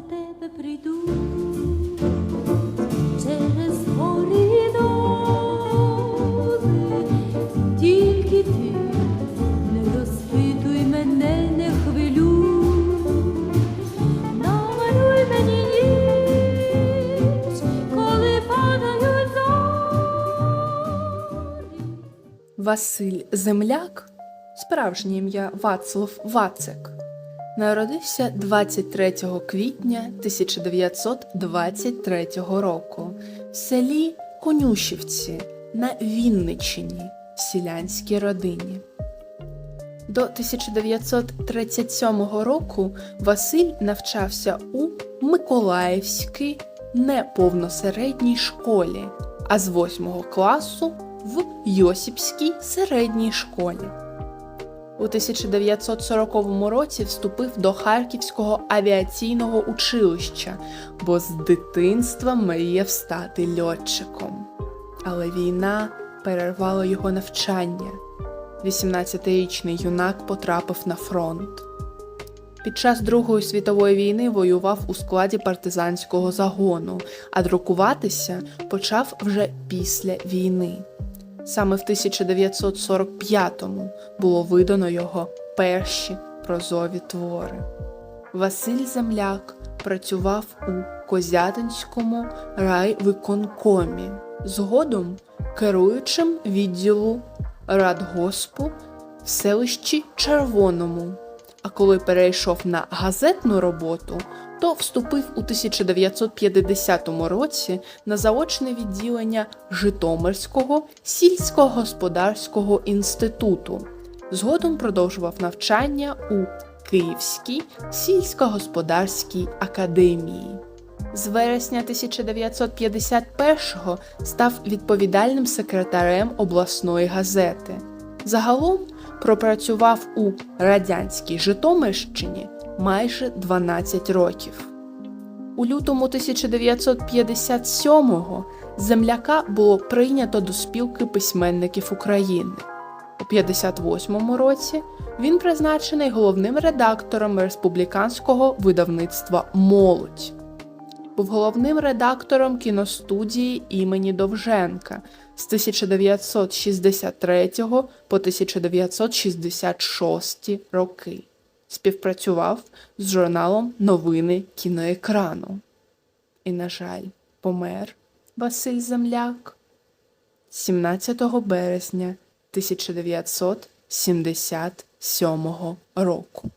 за тебе прийду. Через гори тільки ти не розпитуй мене, не хвилюй, намалюй мені коли падають. Василь Земляк, справжнє ім'я Вацлав Вацек, народився 23 квітня 1923 року в селі Конюшівці на Вінниччині в селянській родині. До 1937 року Василь навчався у Миколаївській неповносередній школі, а з 8 класу в Йосипській середній школі. У 1940 році вступив до Харківського авіаційного училища, бо з дитинства мріяв стати льотчиком. Але війна перервала його навчання. 18-річний юнак потрапив на фронт. Під час Другої світової війни воював у складі партизанського загону, а друкуватися почав вже після війни. Саме в 1945-му було видано його перші прозові твори. Василь Земляк працював у Козятинському райвиконкомі, згодом керуючим відділу радгоспу в селищі Червоному. А коли перейшов на газетну роботу, то вступив у 1950 році на заочне відділення Житомирського сільськогосподарського інституту. Згодом продовжував навчання у Київській сільськогосподарській академії. З вересня 1951-го став відповідальним секретарем обласної газети. Загалом пропрацював у радянській Житомирщині майже 12 років. У лютому 1957-го земляка було прийнято до спілки письменників України. У 58-му році він призначений головним редактором республіканського видавництва Молодь. Був головним редактором кіностудії імені Довженка з 1963 по 1966 роки. Співпрацював з журналом Новини кіноекрану. І, на жаль, помер Василь Земляк 17 березня 1977 року.